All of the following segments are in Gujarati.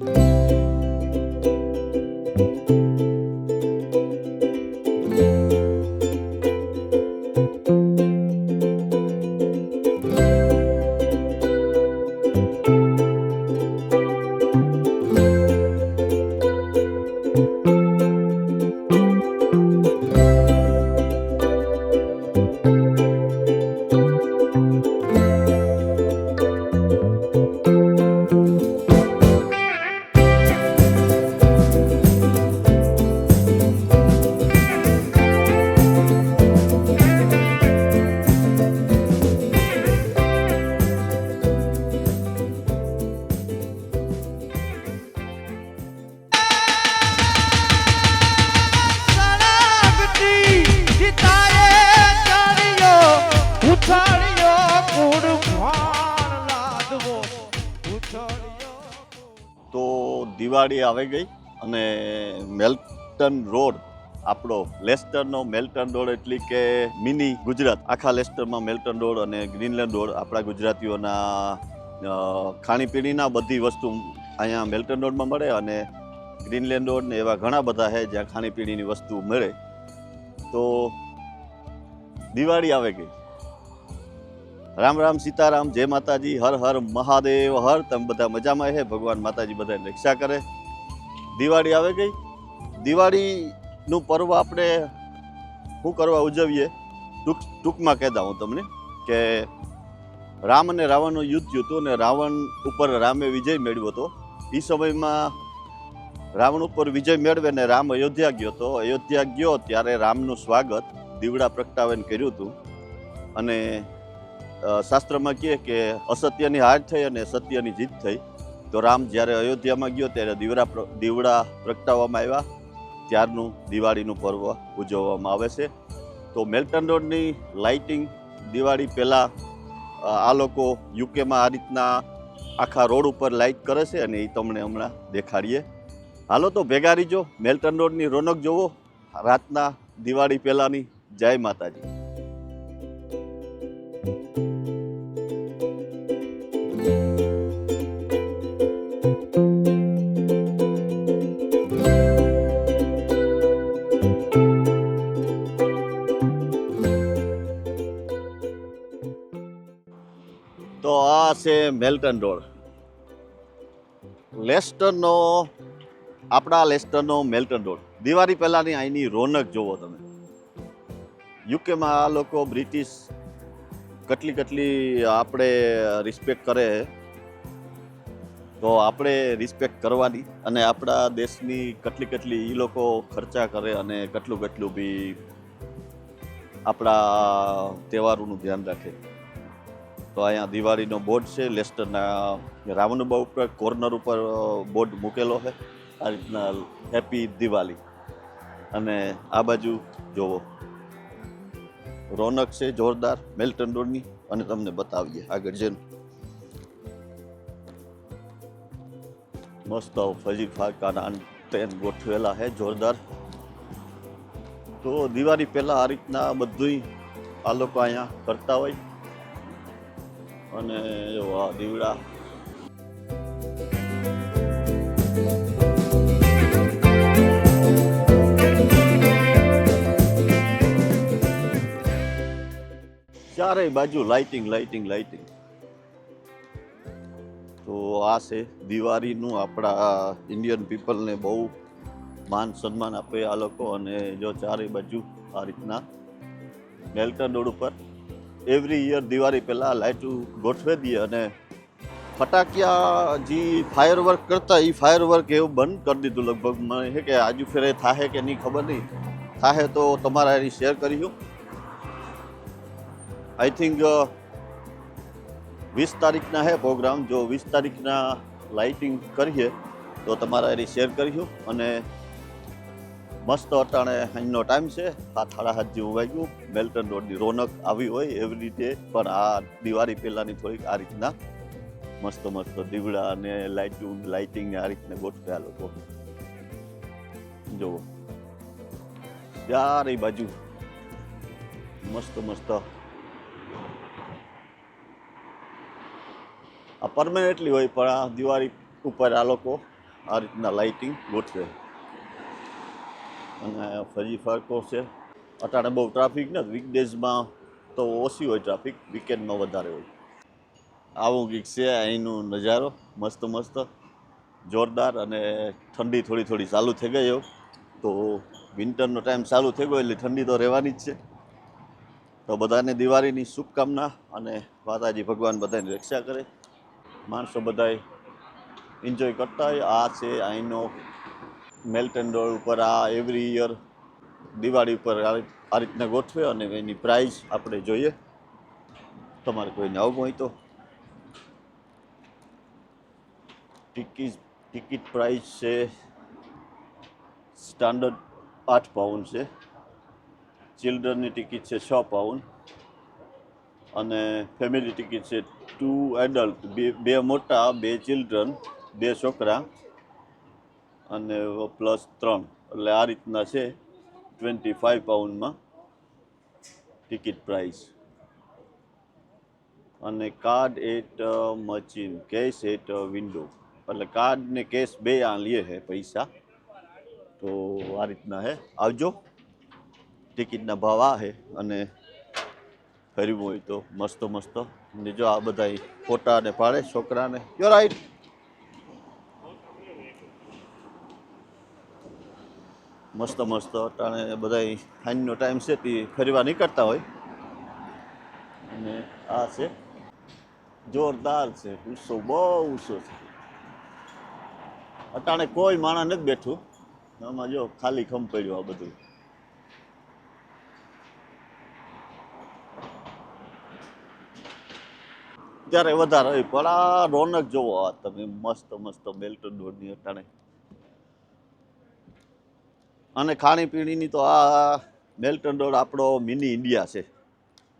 Música દિવાળી આવી ગઈ અને મેલ્ટન રોડ, આપણો લેસ્ટરનો મેલ્ટન રોડ એટલે કે મિની ગુજરાત. આખા લેસ્ટરમાં મેલ્ટન રોડ અને ગ્રીનલેન્ડ રોડ, આપણા ગુજરાતીઓના ખાણીપીણીના બધી વસ્તુ અહીંયા મેલ્ટન રોડમાં મળે અને ગ્રીનલેન્ડ રોડ ને એવા ઘણા બધા છે જ્યાં ખાણીપીણીની વસ્તુ મળે. તો દિવાળી આવે ગઈ. રામ રામ સીતારામ, જય માતાજી, હર હર મહાદેવ, હર તમે બધા મજામાં હે, ભગવાન માતાજી બધાની રક્ષા કરે. દિવાળી આવે ગઈ? દિવાળીનું પર્વ આપણે શું કરવા ઉજવીએ? ટૂંક ટૂંકમાં કહેતા હું તમને કે રામ અને રાવણનું યુદ્ધ થયું હતું અને રાવણ ઉપર રામે વિજય મેળવ્યો હતો. એ સમયમાં રાવણ ઉપર વિજય મેળવે ને રામ અયોધ્યા ગયો હતો. અયોધ્યા ગયો ત્યારે રામનું સ્વાગત દીવડા પ્રગટાવીને કર્યું હતું. અને શાસ્ત્રમાં કહે કે અસત્યની હાર થઈ અને સત્યની જીત થઈ. તો રામ જ્યારે અયોધ્યામાં ગયો ત્યારે દીવડા દીવડા પ્રગટાવવામાં આવ્યા. ત્યારનું દિવાળીનું પર્વ ઉજવવામાં આવે છે. તો મેલ્ટન રોડની લાઇટિંગ દિવાળી પહેલાં આ લોકો યુકેમાં આ રીતના આખા રોડ ઉપર લાઇટ કરે છે અને એ તમને હમણાં દેખાડીએ. હાલો તો ભેગા રહીજો. મેલ્ટન રોડની રોનક જોવો. રાતના દિવાળી પહેલાંની જય માતાજી. Melton road. લેસ્ટરનો આપણા લેસ્ટરનો મેલ્ટન રોડ. દિવાળી પહેલાંની અહીંની રોનક જોવો તમે. યુકેમાં આ લોકો બ્રિટિશ કેટલી કેટલી આપણે રિસ્પેક્ટ કરે તો આપણે રિસ્પેક્ટ કરવાની અને આપણા દેશની કેટલી કેટલી એ લોકો ખર્ચા કરે અને કેટલું કેટલું બી આપણા તહેવારોનું ધ્યાન રાખે. તો અહીંયા દિવાળીનો બોર્ડ છે, લેસ્ટરના રાવણબા ઉપર, કોર્નર ઉપર બોર્ડ મૂકેલો છે. આ રીતના હેપી દિવાળી. અને આ બાજુ જોવો. રોનક છે, જોરદાર, મેલ્ટન રોડની અને તમને બતાવીએ આગળ જઈને. મસ્ત ફજી ફાકાના ટ્રેન ગોઠવેલા છે, જોરદાર. તો દિવાળી પહેલાં આ રીતના બધુંય આ લોકો અહીંયા કરતા હોય. અને વાહ દીવડા. ચારેય બાજુ લાઇટિંગ લાઇટિંગ લાઇટિંગ તો આ છે દિવાળીનું આપણા ઇન્ડિયન પીપલને બહુ માન સન્માન આપે આ લોકો અને જો ચારેય બાજુ આ રીતના મેલ્ટન રોડ ઉપર એવરી યર દિવાળી પહેલાં લાઇટું ગોઠવી દઈએ અને ફટાકિયા જે ફાયર વર્ક કરતા એ ફાયર વર્ક એવું બંધ કરી દીધું લગભગ. મને છે કે આજુ ફેરે થાહે કે નહીં ખબર નહીં. થાહે તો તમારા એની શેર કરીશું આઈ થિંક વીસ તારીખના હે પ્રોગ્રામ જો વીસ તારીખના લાઇટિંગ કરીએ તો તમારા એની શેર કરીશું અને મસ્ત અટાણે અહીંનો ટાઈમ છે. સાત સાડા સાત જેવું વાગ્યું. મેલ્ટન રોડની રોનક આવી હોય એવી રીતે. પણ આ દિવાળી પહેલાંની થોડીક આ રીતના મસ્ત મસ્ત દીવડા અને લાઇટિંગ લાઇટિંગ આ રીતના ગોઠવ્યા લોકો. જુઓ. ચારે બાજુ મસ્ત મસ્ત. આ પરમેનન્ટલી હોય પણ આ દિવાળી ઉપર આ લોકો આ રીતના લાઇટિંગ ગોઠવે. અને ફરી ફરકો છે અટાણે બહુ ટ્રાફિક નથી. વીકડેઝમાં તો ઓછી હોય ટ્રાફિક વીકેન્ડમાં વધારે હોય. આવું કંઈક છે અહીંનો નજારો, મસ્ત મસ્ત, જોરદાર અને ઠંડી થોડી થોડી ચાલુ થઈ ગઈ તો વિન્ટરનો ટાઈમ ચાલુ થઈ ગયો એટલે ઠંડી તો રહેવાની જ છે. તો બધાને દિવાળીની શુભકામના અને માતાજી ભગવાન બધાની રક્ષા કરે. માણસો બધાય એન્જોય કરતા હોય. આ છે અહીંનો મેલ્ટન ઉપર આ એવરી યર દિવાળી ઉપર આ રીત- રીતના ગોઠવે અને એની પ્રાઇઝ આપણે જોઈએ. તમારે કોઈને આવવું હોય તો. ટિકિટ ટિકિટ પ્રાઇસ છે સ્ટાન્ડર્ડ આઠ પાઉન્ડ છે. ચિલ્ડ્રનની ટિકિટ છે છ પાઉન્ડ અને ફેમિલી ટિકિટ છે ટુ એડલ્ટ બે બે મોટા, બે ચિલ્ડ્રન બે છોકરા. અને પ્લસ ત્રણ. એટલે આ રીતના છે ટ્વેન્ટી ફાઇવ પાઉન્ડમાં ટિકિટ પ્રાઇસ અને card at machine cash at window એટલે કાર્ડ ને કેશ બે આ લે હે પૈસા. તો આ રીતના હે. આવજો. ટિકિટના ભાવ આ હે અને ફર્યું હોય તો મસ્ત મસ્ત. ને જો આ બધા ફોટા ને પાડે છોકરાને. યો રાઈટ મસ્ત મસ્ત અટાણે બધા સાંજનો ટાઈમ છે, તે ફરવા નીકળતા હોય. અને આ છે, જોરદાર છે ઉત્સવ બહુ ઉત્સવ છે. અટાણે કોઈ માણસ નથી બેઠું. આમાં જો ખાલી ખમ પડ્યું આ બધું. ત્યારે વધારે પણ આ રોનક જોવો આ તમે, મસ્ત મસ્ત બેલ્ટ રોડની અટાણે. અને ખાણીપીણીની તો આ મેલ્ટન રોડ આપણો મિની ઇન્ડિયા છે.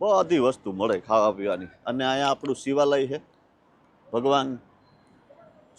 બધી વસ્તુ મળે ખાવા પીવાની. અને અહીંયા આપણું શિવાલય છે. ભગવાન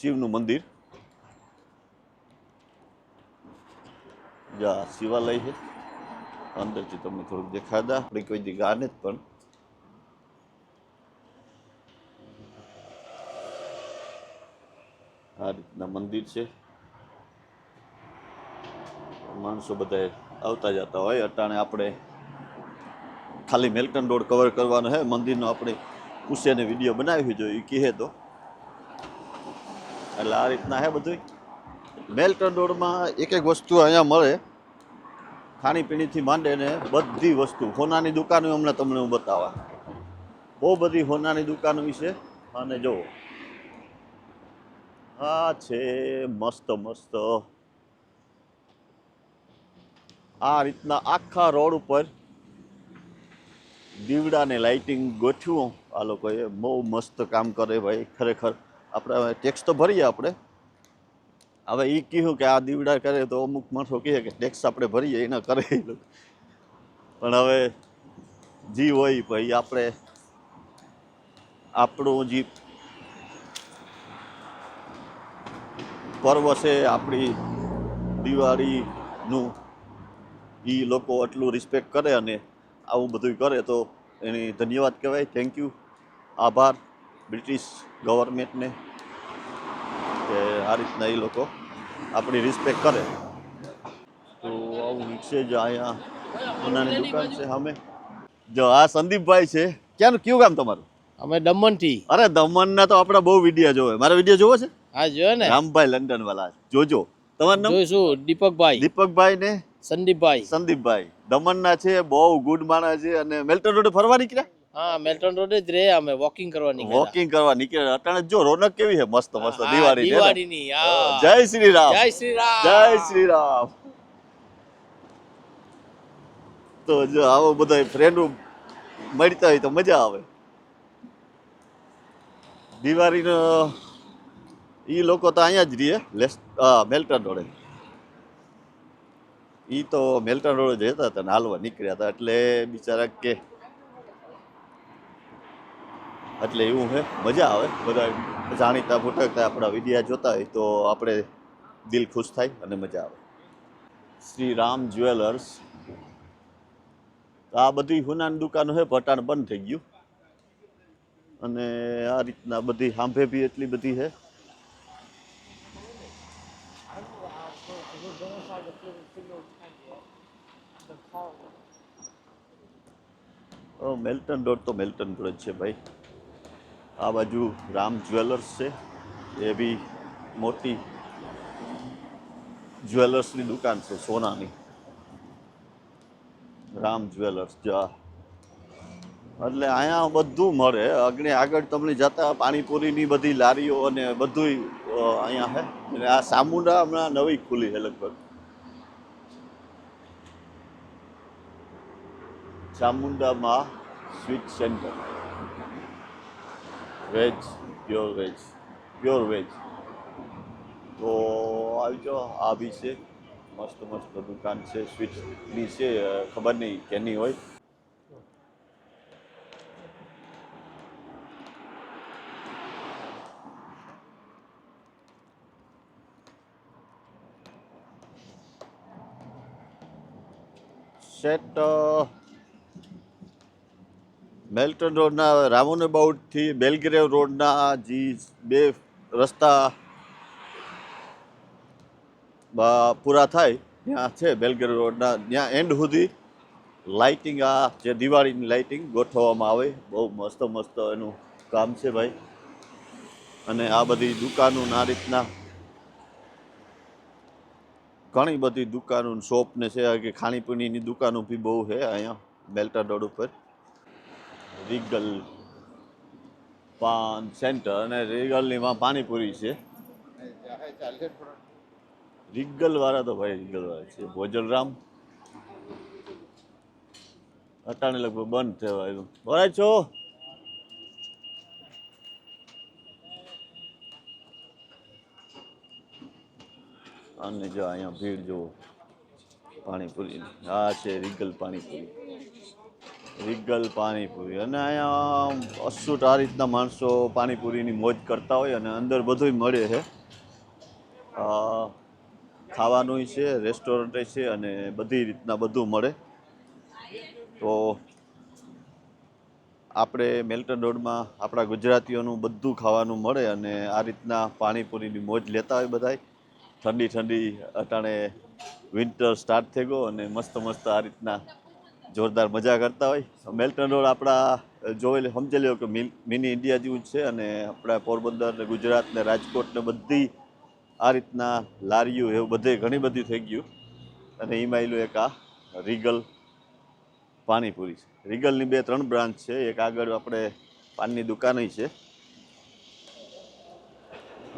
શિવનું મંદિર. જા, શિવાલય છે. અંદરથી તમને થોડુંક દેખાતા આપણી કોઈ દી ગાને જ પણ. આ રીતના મંદિર છે. માણસો બધા આવતા જતા હોય. અટાણે આપણે ખાલી મેલ્ટન રોડ કવર કરવાનો હે. મંદિરનો આપણે પૂછીને વીડિયો બનાવી જો એ કહે તો. એટલે આ રીતના હે બધું મેલ્ટન રોડમાં એક એક વસ્તુ અહીંયા મળે. ખાણીપીણીથી માંડે ને બધી વસ્તુ. હોનાની દુકાનો હમણાં તમને હું બતાવવા બહુ બધી હોનાની દુકાનો વિશે અને જો આ છે મસ્ત મસ્ત આ રીતના આખા રોડ ઉપર દીવડાને લાઇટિંગ ગોઠવ્યું. આ લોકોએ બહુ મસ્ત કામ કરે ભાઈ, ખરેખર. આપણે હવે ટેક્સ તો ભરીએ આપણે. હવે એ કહ્યું કે આ દીવડા કરે તો અમુક માણસો કહે કે ટેક્સ આપણે ભરીએ, એના કરે પણ હવે જી હોય ભાઈ, આપણે આપણું જે પર્વ છે આપણી દિવાળીનું એ લોકો આટલું રિસ્પેક્ટ કરે અને આવું બધું કરે તો એની ધન્યવાદ કહેવાય. થેન્ક યુ આભાર બ્રિટિશ ગવર્મેન્ટને કે આ રીતના એ લોકો આપણી રિસ્પેક્ટ કરે. તો આવું છે જ અહીંયા સોનાની દુકાન છે સામે. જો આ સંદીપભાઈ છે. ક્યાંનું કયું કામ તમારું? અમે દમણથી. અરે દમણના તો આપણા બહુ વીડિયો જોવે. મારા વીડિયો જોવો છે? હા જોયો ને? રામભાઈ લંડન વાળા જોજો. તમારું નામ? જોઈશું દીપકભાઈ. દીપકભાઈ ને સંદીપભાઈ. સંદીપભાઈ દમણના છે બહુ ગુડ માણસ છે અને મેલ્ટન રોડે ફરવા નીકળ્યા હા મેલ્ટન રોડે જ રે અમે વોકિંગ કરવા નીકળ્યા. વોકિંગ કરવા નીકળ્યા. અટાણે જો રોનક કેવી છે? મસ્ત મસ્ત દિવાળી દિવાળીની જય શ્રી રામ જય શ્રી રામ જય શ્રી રામ તો જો આવો બધા ફ્રેન્ડો મળતા હોય તો મજા આવે. દિવાળીનો એ લોકો તો અહીંયા જ રહીએ મેલ્ટન રોડે. ઈ તો મેલ્ટન રોડ જતા હતા ને હાલવા નીકળ્યા હતા એટલે બિચારા કે એટલે એવું છે મજા આવે. બધા જાણીતા ભૂટકતા આપણા વિડીયા જોતા હોય તો આપણે દિલ ખુશ થાય અને મજા આવે. શ્રી રામ જ્વેલર્સ. આ બધી હુનાની દુકાનો છે પટાણ બંધ થઈ ગયું. અને આ રીતના બધી સાંભે બી એટલી બધી છે મેલ્ટન રોડ તો મેલ્ટન રોડ છે ભાઈ. આ બાજુ રામ જ્વેલર્સ છે. એ બી મોટી જ્વેલર્સની દુકાન છે, સોનાની. રામ જ્વેલર્સ, જા. એટલે અહીંયા બધું મળે. અગ્ને આગળ તમને જતા પાણીપુરીની બધી લારીઓ અને બધું અહીંયા છે આ સામુંડા હમણાં નવી ખુલી છે લગભગ. ચામુંડામાં sweet centre veg pure veg pure veg તો આવી જાઓ, આ બી છે. મસ્ત મસ્ત દુકાન છે. સ્વીટની છે, ખબર નહીં કેની હોય. સેટ મેલ્ટન રોડના રામોનેબાઉટથી બેલગ્રેવ રોડના જે બે રસ્તા પૂરા થાય, ત્યાં છે બેલગ્રેવ રોડના. ત્યાં એન્ડ સુધી લાઇટિંગ આ જે દિવાળીની લાઇટિંગ ગોઠવવામાં આવે. બહુ મસ્ત મસ્ત એનું કામ છે ભાઈ. અને આ બધી દુકાનો આ રીતના ઘણી બધી દુકાનો શોપને છે. કે ખાણીપીણીની દુકાનો બી બહુ છે અહીંયા બેલ્ટા રોડ ઉપર. રીગલ પાન સેન્ટર અને રીગલનીમાં પાણીપુરી છે. રીગલ વાળા તો ભાઈ રીગલ વાળા છે. ભોજલરામ. અટાણે લગભગ બંધ થવા આવ્યું. બોલાય છો? અને જો અહીંયા ભીડ જુઓ, પાણીપુરી. હા છે રીગલ પાણીપુરી. રીગલ પાણીપુરી. અને અહીંયા અસુટ આ રીતના માણસો પાણીપુરીની મોજ કરતા હોય અને અંદર બધુંય મળે છે. ખાવાનું છે, રેસ્ટોરન્ટ છે અને બધી રીતના બધું મળે. તો આપણે મેલ્ટન રોડમાં આપણા ગુજરાતીઓનું બધું ખાવાનું મળે અને આ રીતના પાણીપુરીની મોજ લેતા હોય બધાય. ઠંડી ઠંડી અટાણે વિન્ટર સ્ટાર્ટ થઈ ગયો અને મસ્ત મસ્ત આ રીતના જોરદાર મજા કરતા હોય. મેલ્ટન રોડ આપણા જોઈ સમજી લો કે મિની ઇન્ડિયા જેવું જ છે અને આપણા પોરબંદર ને ગુજરાત ને રાજકોટ ને બધી આ રીતના લારીઓ એવું બધે ઘણી બધી થઈ ગયું. અને એમાં એલું એક આ રીગલ પાણીપુરી છે. રીગલની બે, ત્રણ બ્રાન્ચ છે. એક આગળ આપણે પાનની દુકાન છે.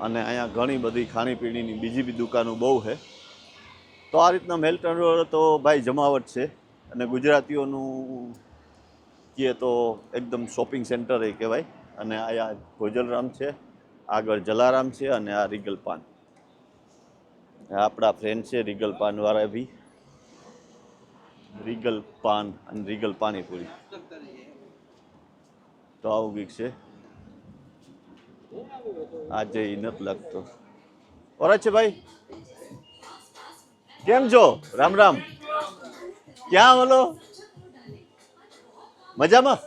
અને અહીંયા ઘણી બધી ખાણીપીણીની બીજી બી દુકાનો બહુ છે. તો આ રીતના મેલ્ટન રોડ તો ભાઈ જમાવટ છે. અને ગુજરાતીઓનું કહીએ તો એકદમ શોપિંગ સેન્ટર એ કહેવાય. અને આ ભોજલરામ છે, આગળ જલારામ છે અને આ રીગલ પાન. આપણા ફ્રેન્ડ છે રીગલ પાનવાળા બી રીગલ પાન અને રીગલ પાણીપુરી. તો આવું કંઈક છે. આજે એ નથી લાગતો. ઓરા છે ભાઈ કેમ છો? રામ રામ. ક્યાં બોલો? મજામાં?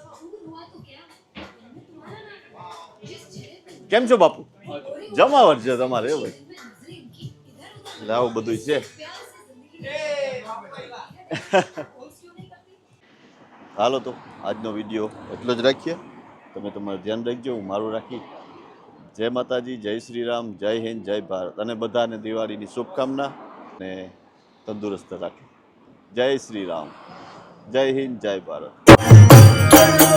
કેમ છો બાપુ? જમાવટ છે તમારે એવું આવું બધું છે. હાલો તો, આજનો વીડિયો એટલો જ રાખીએ. તમે તમારું ધ્યાન રાખજો, હું મારું રાખી. જય માતાજી, જય શ્રી રામ જય હિન્દ, જય ભારત. અને બધાને દિવાળીની શુભકામના ને તંદુરસ્ત રાખે. જય શ્રી રામ. જય હિન્દ જય ભારત.